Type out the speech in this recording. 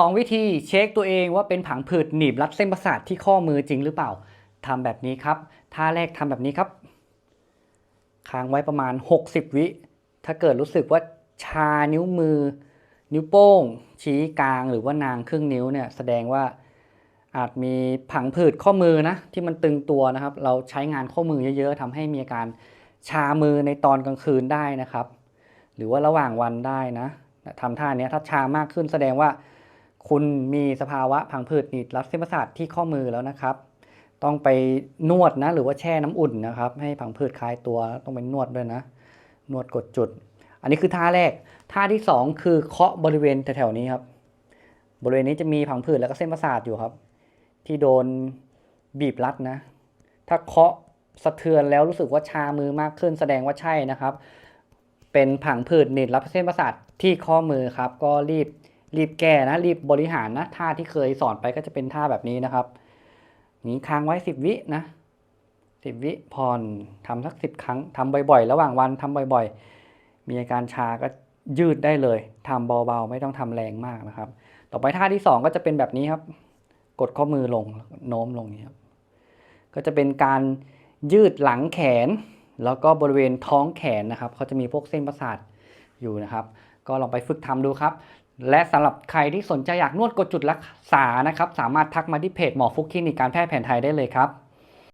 สองวิธีเช็คตัวเองว่าเป็นผังผืดหนีบรัดเส้นประสาทที่ข้อมือจริงหรือเปล่าทำแบบนี้ครับท่าแรกทำแบบนี้ครับ ค้างไว้ประมาณ 60 วิ ถ้าเกิดรู้สึกว่าชานิ้วมือ นิ้วโป้ง ชี้กลางหรือว่านางครึ่งนิ้วเนี่ยแสดงว่าอาจมีผังผืดข้อมือนะที่มันตึงตัวนะครับ เราใช้งานข้อมือเยอะๆทำให้มีอาการชามือในตอนกลางคืนได้นะครับ หรือว่าระหว่างวันได้นะทำท่านี้ถ้าชามากขึ้นแสดงว่า คุณมีสภาวะผังผืดหนีบรัดเส้นประสาทที่ข้อมือแล้วนะครับ ต้องไปนวดนะหรือว่าแช่น้ำอุ่นนะครับ ให้ผังผืดคลายตัวต้องไปนวดด้วยนะ นวดกดจุด อันนี้คือท่าแรก ท่าที่สองคือเคาะบริเวณแถวๆนี้ครับ บริเวณนี้จะมีผังผืดแล้วก็เส้นประสาทอยู่ครับ ที่โดนบีบรัดนะ ถ้าเคาะสะเทือนแล้วรู้สึกว่าชามือมากขึ้นแสดงว่าใช่นะครับ เป็นผังผืดหนีบรับเส้นประสาทที่ข้อมือครับ ก็รีบ รีบแก้นะ รีบบริหารนะท่าที่เคยสอนไปก็จะเป็นท่าแบบนี้นะครับนี้ค้างไว้สิบวินะสิบวิผ่อนทำสักสิบครั้งทำบ่อยๆ ระหว่างวันทำบ่อยๆ มีอาการชาก็ยืดได้เลยทำเบาๆ ไม่ต้องทำแรงมากนะครับ ต่อไปท่าที่สองก็จะเป็นแบบนี้ครับ กดข้อมือลงโน้มลงนี้ครับก็จะเป็นการยืดหลังแขน แล้วก็บริเวณท้องแขนนะครับเขาจะมีพวกเส้นประสาทอยู่นะครับ ก็ลองไปฝึกทำดูครับ และสำหรับใครที่สนใจอยากนวดกดจุดรักษานะครับ สามารถทักมาที่เพจหมอฟุกคลินิกการแพทย์แผนไทยได้เลยครับ